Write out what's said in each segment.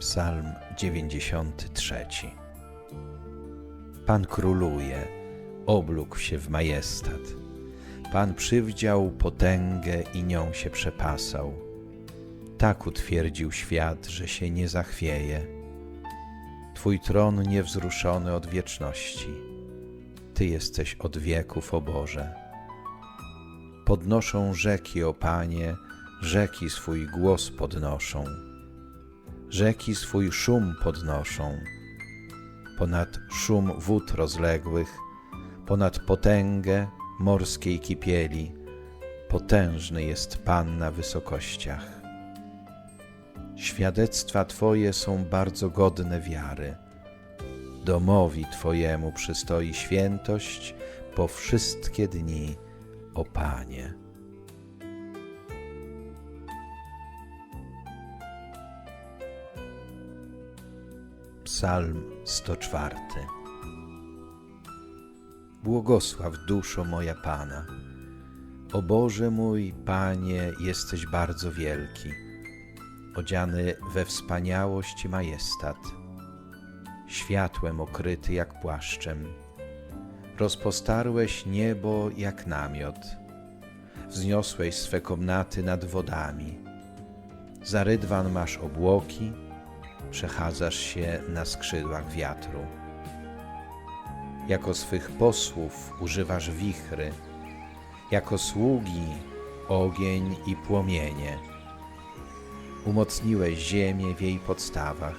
Psalm 93 Pan króluje, oblógł się w majestat. Pan przywdział potęgę i nią się przepasał. Tak utwierdził świat, że się nie zachwieje. Twój tron niewzruszony od wieczności. Ty jesteś od wieków, o Boże. Podnoszą rzeki, o Panie, rzeki swój głos podnoszą. Rzeki swój szum podnoszą. Ponad szum wód rozległych, ponad potęgę morskiej kipieli, potężny jest Pan na wysokościach. Świadectwa Twoje są bardzo godne wiary. Domowi Twojemu przystoi świętość po wszystkie dni, o Panie. Psalm 104 Błogosław duszo moja Pana. O Boże mój, Panie, jesteś bardzo wielki, odziany we wspaniałość i majestat, światłem okryty jak płaszczem. Rozpostarłeś niebo jak namiot, wzniosłeś swe komnaty nad wodami. Za rydwan masz obłoki, przechadzasz się na skrzydłach wiatru. Jako swych posłów używasz wichry, jako sługi ogień i płomienie. Umocniłeś ziemię w jej podstawach,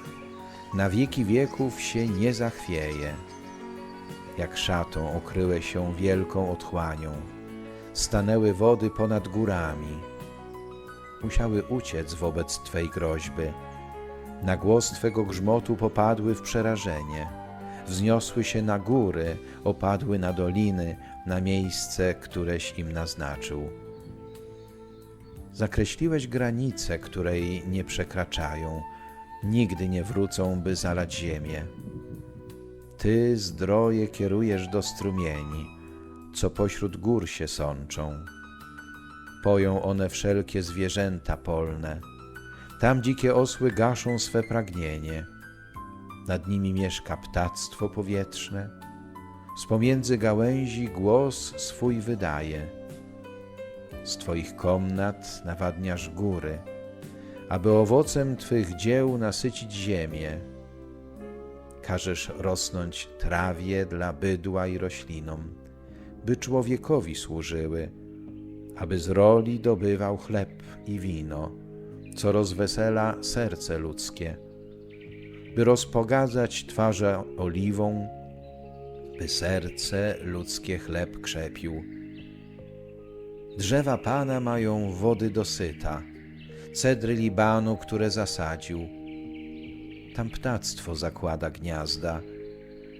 na wieki wieków się nie zachwieje. Jak szatą okryłeś się wielką otchłanią, stanęły wody ponad górami. Musiały uciec wobec Twej groźby, na głos Twego grzmotu popadły w przerażenie. Wzniosły się na góry, opadły na doliny, na miejsce, któreś im naznaczył. Zakreśliłeś granicę, której nie przekraczają, nigdy nie wrócą, by zalać ziemię. Ty zdroje kierujesz do strumieni, co pośród gór się sączą. Poją one wszelkie zwierzęta polne, tam dzikie osły gaszą swe pragnienie. Nad nimi mieszka ptactwo powietrzne. Z pomiędzy gałęzi głos swój wydaje. Z Twoich komnat nawadniasz góry, aby owocem Twych dzieł nasycić ziemię. Każesz rosnąć trawie dla bydła i roślinom, by człowiekowi służyły, aby z roli dobywał chleb i wino co rozwesela serce ludzkie, by rozpogadzać twarze oliwą, by serce ludzkie chleb krzepił. Drzewa Pana mają wody dosyta, cedry Libanu, które zasadził. Tam ptactwo zakłada gniazda,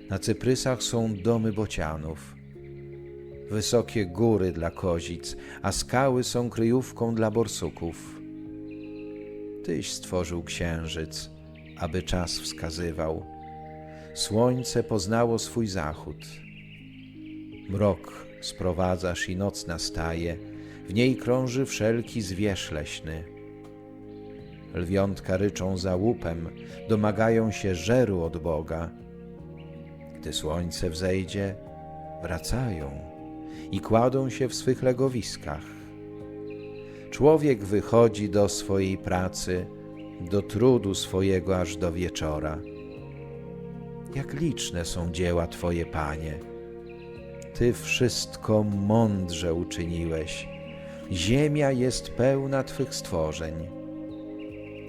na cyprysach są domy bocianów. Wysokie góry dla kozic, a skały są kryjówką dla borsuków Tyś stworzył księżyc, aby czas wskazywał. Słońce poznało swój zachód. Mrok sprowadzasz i noc nastaje, w niej krąży wszelki zwierz leśny. Lwiątka ryczą za łupem, domagają się żeru od Boga. Gdy słońce wzejdzie, wracają i kładą się w swych legowiskach Człowiek wychodzi do swojej pracy, do trudu swojego aż do wieczora. Jak liczne są dzieła Twoje, Panie. Ty wszystko mądrze uczyniłeś. Ziemia jest pełna Twych stworzeń.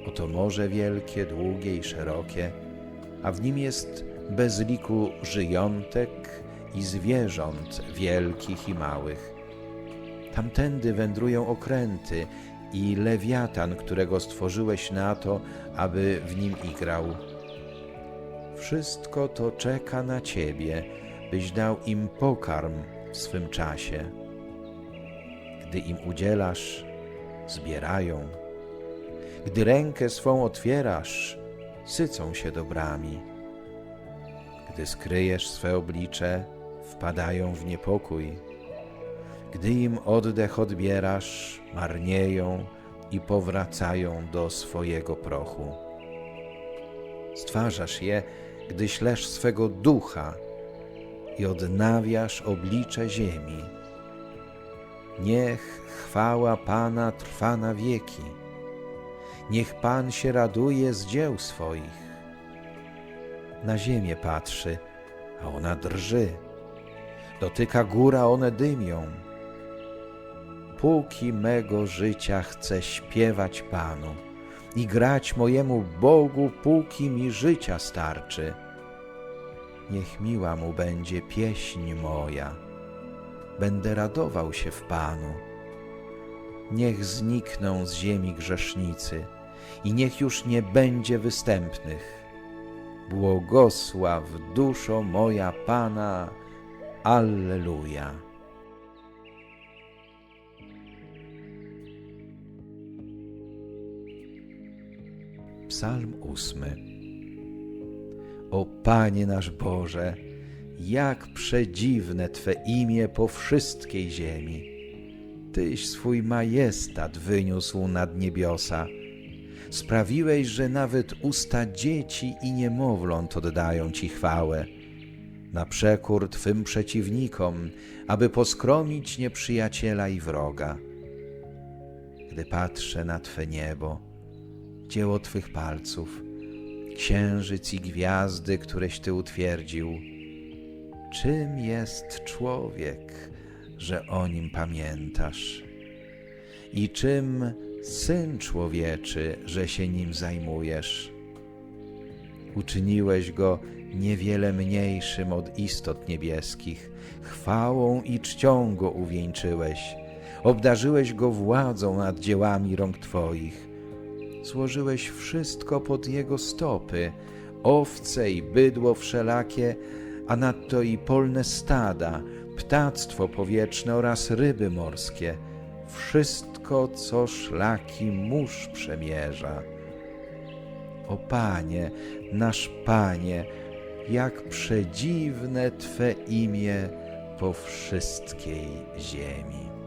Oto morze wielkie, długie i szerokie, a w nim jest bez liku żyjątek i zwierząt wielkich i małych Tamtędy wędrują okręty i lewiatan, którego stworzyłeś na to, aby w nim igrał. Wszystko to czeka na Ciebie, byś dał im pokarm w swym czasie. Gdy im udzielasz, zbierają. Gdy rękę swą otwierasz, sycą się dobrami. Gdy skryjesz swe oblicze, wpadają w niepokój gdy im oddech odbierasz, marnieją i powracają do swojego prochu. Stwarzasz je, gdy ślesz swego ducha i odnawiasz oblicze ziemi. Niech chwała Pana trwa na wieki. Niech Pan się raduje z dzieł swoich. Na ziemię patrzy, a ona drży. Dotyka góra, one dymią. Póki mego życia chcę śpiewać Panu i grać mojemu Bogu, póki mi życia starczy. Niech miła mu będzie pieśń moja, będę radował się w Panu. Niech znikną z ziemi grzesznicy i niech już nie będzie występnych. Błogosław duszo moja Pana. Alleluja. Psalm ósmy. O Panie nasz Boże, jak przedziwne Twe imię po wszystkiej ziemi. Tyś swój majestat wyniósł nad niebiosa. Sprawiłeś, że nawet usta dzieci i niemowląt oddają Ci chwałę. Na przekór Twym przeciwnikom, aby poskromić nieprzyjaciela i wroga. Gdy patrzę na Twe niebo, dzieło Twych palców, księżyc i gwiazdy, któreś Ty utwierdził. Czym jest człowiek, że o nim pamiętasz? I czym syn człowieczy, że się nim zajmujesz? Uczyniłeś go niewiele mniejszym od istot niebieskich, chwałą i czcią go uwieńczyłeś, obdarzyłeś go władzą nad dziełami rąk Twoich złożyłeś wszystko pod jego stopy, owce i bydło wszelakie, a nadto i polne stada, ptactwo powietrzne oraz ryby morskie, wszystko, co szlaki mórz przemierza. O Panie, nasz Panie, jak przedziwne Twe imię po wszystkiej ziemi.